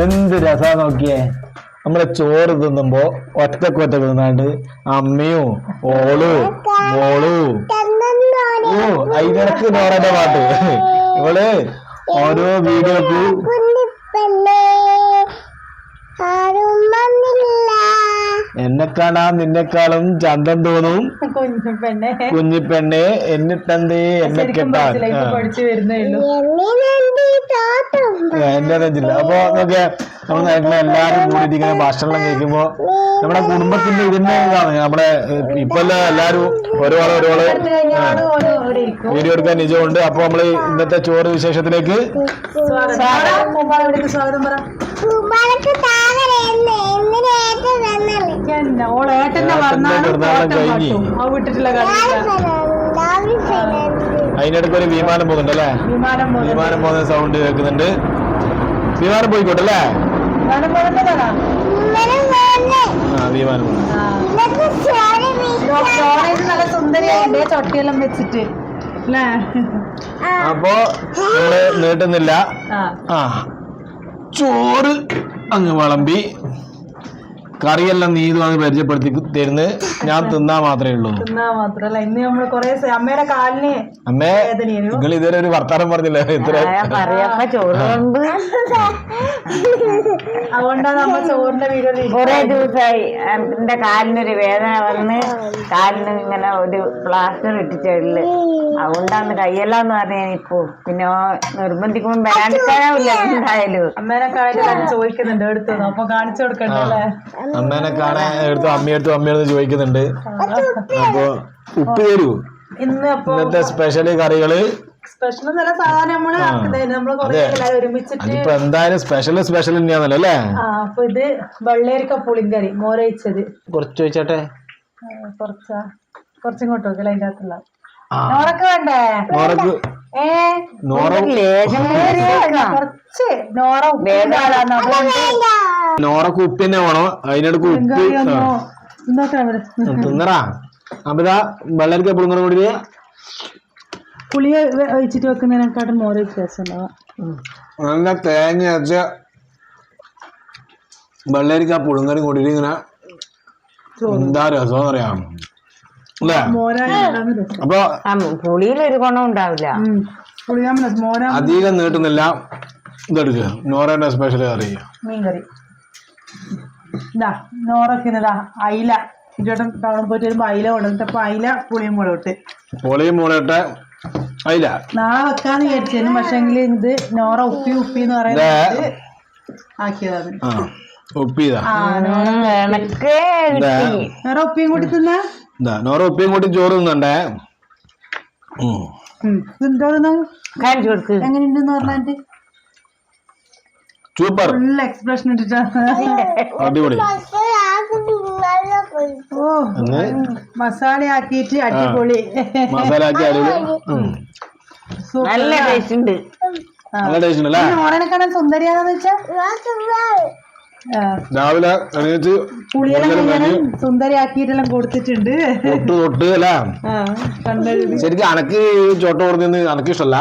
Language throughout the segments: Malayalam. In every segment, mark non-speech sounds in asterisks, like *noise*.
എന്ത് രസാ നോക്കിയേ. നമ്മളെ ചോറ് തിന്നുമ്പോ ഒറ്റയ്ക്ക് ഒറ്റയ്ക്ക് തിന്നാണ്ട് അമ്മയും ഓളു മോളു. ഓ അതിനിടക്ക് നോറന്റെ പാട്ട്. ഇവൾ ഓരോ വീഡിയോക്ക് ആരും വന്നില്ല. എന്നെക്കാണാൻ നിന്നെക്കാളും ചന്തം തോന്നും. കുഞ്ഞു പെണ്ണെ കുഞ്ഞിപ്പെണ്ണെ എന്നിട്ടെന്തേ എന്നെ കെട്ടാൻ എന്റെ നെഞ്ചില്ല അപ്പൊ നോക്കിയ നമ്മൾ എല്ലാരും കൂടിയിട്ട് ഇങ്ങനെ ഭക്ഷണം കഴിക്കുമ്പോ നമ്മുടെ കുടുംബത്തിന്റെ ഇതിന്റെ ഇതാണ്. നമ്മുടെ ഇപ്പൊ എല്ലാം എല്ലാരും ഒരുപാട് ഒരുപാട് വീഡിയോ എടുക്കാൻ നിജമുണ്ട്. അപ്പൊ നമ്മൾ ഇന്നത്തെ ചോറ് വിശേഷത്തിലേക്ക് സ്വാഗതം. സ്വാഗതം പറ. വിട്ടിട്ടുള്ള രാവിലെ ഫൈനൽ അതിനിടയ്ക്ക് ഒരു വിമാനം പോകുന്നുണ്ട്. അല്ലേ വിമാനം പോകുന്ന സൗണ്ട് കേൾക്കുന്നുണ്ട്. വിമാനം പോയിക്കോട്ടെ അല്ലേ വിമാനം നല്ല ചൊട്ടിയെല്ലാം വെച്ചിട്ട്. അല്ലേ അപ്പൊ നമ്മൾ നീട്ടുന്നില്ല. ആ. ആ. ചോറ് അങ്ങ് വിളമ്പി. കറിയെല്ലാം നീ അത് പരിചയപ്പെടുത്തി തരുന്ന് ഞാൻ തിന്നാ മാത്രമേ ഉള്ളൂ. അമ്മേ നിങ്ങൾ ഇതുവരെ ഒരു വർത്താനം പറഞ്ഞില്ല? ഇത്ര *laughs* അതുകൊണ്ടാണ് നമ്മ ചോറിന്റെ വീഡിയോ കുറെ ദിവസമായി എന്റെ കാലിനൊരു വേദന വന്ന് കാലിന് ഇങ്ങനെ ഒരു പ്ലാസ്റ്റർ ഇട്ടിട്ടുള്ള അതുകൊണ്ടാന്ന് കയ്യെല്ലാം എന്ന് പറഞ്ഞാൽ ഇപ്പോ പിന്നെ നിർബന്ധിക്കുമ്പോ വേണ്ടാവില്ല എന്തായാലും. അമ്മേനെ കാര്യം ചോദിക്കുന്നുണ്ട് എടുത്തു? അപ്പൊ കാണിച്ചു കൊടുക്കണ്ടല്ലേ അമ്മേനെ കാണാൻ എടുത്തു? അമ്മയെടുത്തു അമ്മയെടുത്ത് ചോദിക്കുന്നുണ്ട്. അപ്പൊ ഉപ്പ് തരൂ. ഇന്ന് ഇന്നത്തെ സ്പെഷ്യൽ കറികൾ സ്പെഷ്യൽ നല്ല സാധനം നമ്മൾ. നമ്മൾ കൊറേ ഒരുമിച്ചിട്ട് അതിപ്പോ എന്തായാലും സ്പെഷ്യൽ സ്പെഷ്യൽ തന്നെയാണല്ലോ അല്ലേ? അപ്പൊ ഇത് വെള്ളേരിക്ക പുളിങ്കറി മോരയിച്ചത് കുറച്ച് ചോദിച്ചോട്ടെ ആ, കുറച്ചാ കുറച്ചിങ്ങോട്ട് വെക്കല അതിന്റെ അകത്തുള്ള ആ. നോറൊക്കെ വേണ്ടേ? നോറക്ക് ഏ? കുറച്ച്. നോറ നോറക്ക് ഉപ്പ് തന്നെ വേണം. അതിനടുക്ക് ഉപ്പ് തിന്നറാ. അപ്പൊ വെള്ളരിക്ക പുളിങ്കറി കൂടി പുളിയെ ഒഴിച്ചിട്ട് വെക്കുന്നതിനെക്കാട്ടും മോര വ്യത്യാസം ഉണ്ടാവാം നല്ല തേങ്ങ അരച്ച വെള്ളരിക്ക പുളുങ്ങറി കൂടിയിട്ട് ഇങ്ങനെ എന്താ രസം അറിയാം അല്ലേ? അപ്പൊ പുളിയിലൊരു ഗുണം ഉണ്ടാവില്ല. അധികം നീട്ടുന്നില്ല. ഇതെടുക്കുക നോറേന്റെ സ്പെഷ്യൽ കറി. മീൻകറി. ഇതാ അയില. ചുറ്റോട്ടം ടൗണിൽ പോയിട്ട് വരുമ്പോ അയില കൊണ്ടുവന്നിട്ട് അപ്പൊ അയില പുളിയും മുളകിട്ട് പുളിയും പൊളിയും മുളയിട്ട അതില്ല നാളെ വെക്കാന്ന് വിചാരിച്ചു. പക്ഷെങ്കിൽ ഇത് നോറ ഉപ്പി ഉപ്പി എന്ന് പറയുന്നത് ആക്കിയതാണ് നോറ ഉപ്പിയും കൂടി തിന്നാ? ഇതാ നോറ ഉപ്പിയും കൂട്ടി ചോറ് തിന്നണ്ടേ? എങ്ങനെയുണ്ടെന്ന് പറഞ്ഞാൽ സൂപ്പർ. ഫുൾ എക്സ്പ്രഷൻ ഇട്ടിട്ടാണ്. അടിപൊളി. പോയി മസാല ആക്കിയിട്ട് അടിപൊളി. മസാല ആക്കി അടിപൊളി. നല്ല ടേസ്റ്റ് ഉണ്ട്. നല്ല ടേസ്റ്റ് കാണാൻ സുന്ദരിയാണെന്ന് വെച്ചാ? ആ, രാവിലെ എണീറ്റ് സുന്ദരിയാക്കിയിട്ടെല്ലാം കൊടുത്തിട്ടുണ്ട്. തൊട്ട് തൊട്ട് അല്ല? ശരിക്കും അനക്ക് ചോട്ട കൊടുക്കുന്ന അനക്ക് ഇഷ്ടമല്ല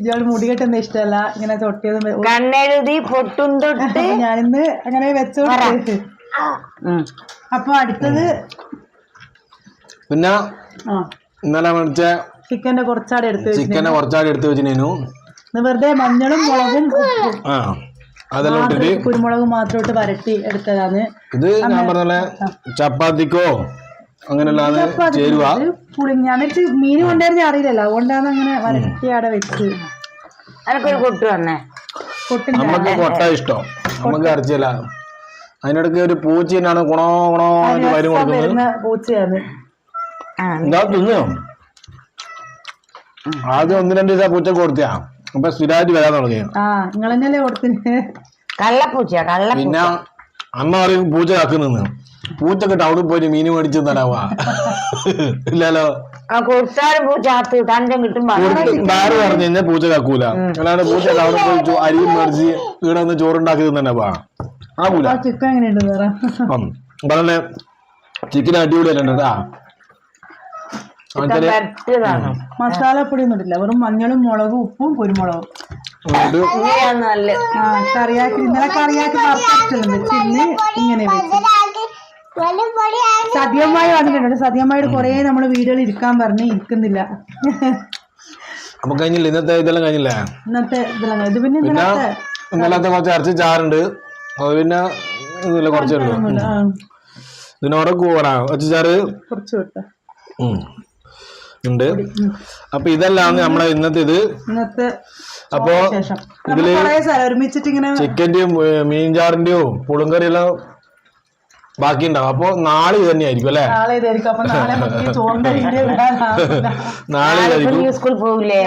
ഇയാൾ കെട്ടുന്ന ഇഷ്ടമല്ല ഇങ്ങനെ തൊട്ടിയതും കണ്ണെഴുതി പൊട്ടും തൊട്ട്. ഞാനിന്ന് അങ്ങനെ വെച്ചോട്ട് ഉം. അപ്പൊ അടുത്തത് പിന്നെ ആ. ഇന്നലെ മേടിച്ച ചിക്കന്റെ കുറച്ചാടി എടുത്ത് ചിക്കന്റെ ചിക്കനെ കുറച്ചാടി എടുത്ത് വെച്ചിനു വെറുതെ മഞ്ഞളും മുളകും ആ അതെല്ലാം ഇട്ടിട്ട് കുരുമുളകും മാത്രം ഇട്ട് വരട്ടി എടുത്തതാണ്. ഇത് ഞാൻ പറഞ്ഞ ചപ്പാത്തിക്കോ അങ്ങനെയല്ലാതെ ചേരുവ? ഇത് പുളി ഞാൻ വെച്ച് മീൻ കൊണ്ടായിരുന്നു അറിയില്ലല്ലോ. അതുകൊണ്ടാണ് അങ്ങനെ വരട്ടി അവിടെ വെച്ച്. എനക്കൊരു കൊട്ട് വന്നേ നമുക്ക് കൊട്ട ഇഷ്ടം. നമുക്ക് ഇറച്ചിയല്ല അതിനിടയ്ക്ക് ഒരു പൂച്ചയാണ് ഗുണോ ഗുണോ എന്ന് വരും കൊടുക്കുന്നത്. പൂച്ചയാണ്. തിന്നു. ആദ്യം ഒന്ന് രണ്ട് ദിവസം പൂച്ച കൊടുത്തിയാ. അപ്പൊ സ്ഥിരമായിട്ട് വരാൻ തുടങ്ങി. കള്ളപ്പൂച്ച. കള്ള പിന്നെ അമ്മ പറയും പൂച്ച കക്കുന്നെന്ന് പൂച്ചക്ക് ടൗണിൽ പോയിട്ട് മീൻ മേടിച്ചു തരാവാ? ഇല്ലല്ലോ. ആ കൊടുത്താലും പൂച്ച തഞ്ചം പറഞ്ഞു. കഴിഞ്ഞാൽ പൂച്ച കാക്കൂല. അല്ലാണ്ട് പൂച്ച ടൗണിൽ പോയി അരിയും മേടിച്ച് ഇവിടെ നിന്ന് ചോറുണ്ടാക്കി തന്നെ വാ. ആകൂല ആ ചിക്കൻ എങ്ങനെയുണ്ട് ചിക്കൻ അടിപൊളിയല്ലേ കേട്ടാ മസാലപ്പൊടി ഒന്നും ഇട്ടില്ല വെറും മഞ്ഞളും മുളകും ഉപ്പും കുരുമുളകും. കറിയാക്കി ഇന്നലെ കറിയാക്കി വറുത്തിട്ടുണ്ട് ഇന്ന് ഇങ്ങനെ വെച്ചു. സദ്യമായി വന്നിട്ടുണ്ട്. സദ്യമായിട്ട് കൊറേ നമ്മൾ വീടുകളിൽ ഇരിക്കാൻ പറഞ്ഞ് ഇരിക്കുന്നില്ല. അപ്പൊ കഴിഞ്ഞില്ല? ഇന്നത്തെ ഇതെല്ലാം കഴിഞ്ഞില്ലേ? ഇന്നത്തെ ഇതെല്ലാം ഇത് പിന്നെ പിന്നെ ഇന്നലത്തെ ഇന്നലത്തെ കുറച്ച് ഇറച്ചി ചാറുണ്ട്. അത് പിന്നെ ഇതില്ല കുറച്ചേ ഉള്ളൂ. ഇതിനോടെ ഇറച്ചി ചാറ്? കുറച്ച് വിട്ടു. ഉണ്ട്. അപ്പൊ ഇതെല്ലാം നമ്മളെ ഇന്നത്തെ ഇത് ഇന്നത്തെ അപ്പോ ഇതിൽ ചിക്കന്റെയും മീൻചാറിന്റെയും പുളുങ്കറിയെല്ലാം ബാക്കി ഉണ്ടാവും അപ്പൊ നാളെ ഇത് തന്നെയായിരിക്കും അല്ലെ? നാളെ ഇതായിരിക്കും *laughs* സ്കൂളിൽ പോകില്ലേ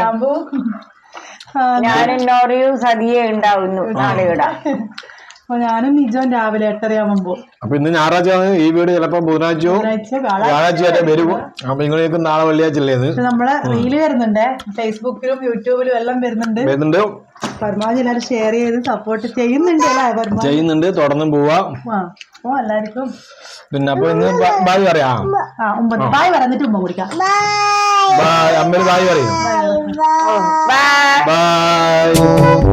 ഞാൻ എന്നോടെയും സതിയെ ഉണ്ടാവുന്നു. നാളെ ഇടാം. അപ്പൊ ഞാനും നിജോൻ രാവിലെ എട്ടരയാവുമ്പോ അപ്പൊ ഇന്ന് ഞായറാഴ്ച ഈ വീട് ചിലപ്പോ ബുധനാഴ്ചയോ വ്യാഴാഴ്ച വരെ വരും. അപ്പൊ നിങ്ങളേക്കും നാളെ വെള്ളിയാഴ്ച അല്ലേ നമ്മളെ റീൽ വരുന്നുണ്ട്. ഫേസ്ബുക്കിലും യൂട്യൂബിലും എല്ലാം വരുന്നുണ്ട്. വരുന്നുണ്ട്. പരമാവധി എല്ലാരും ഷെയർ ചെയ്ത് സപ്പോർട്ട് ചെയ്യുന്നുണ്ട് അല്ലേ? ചെയ്യുന്നുണ്ട്. തുടർന്നും പോവാ. അപ്പൊ എല്ലാവർക്കും പിന്നെ അപ്പൊ ഇന്ന് ബായ് പറയാം? ബായ് പറഞ്ഞിട്ട് ഉമ്മ കുടിക്കാം. ബായ്. അമ്മര് ബായ് പറയും. ബായ്.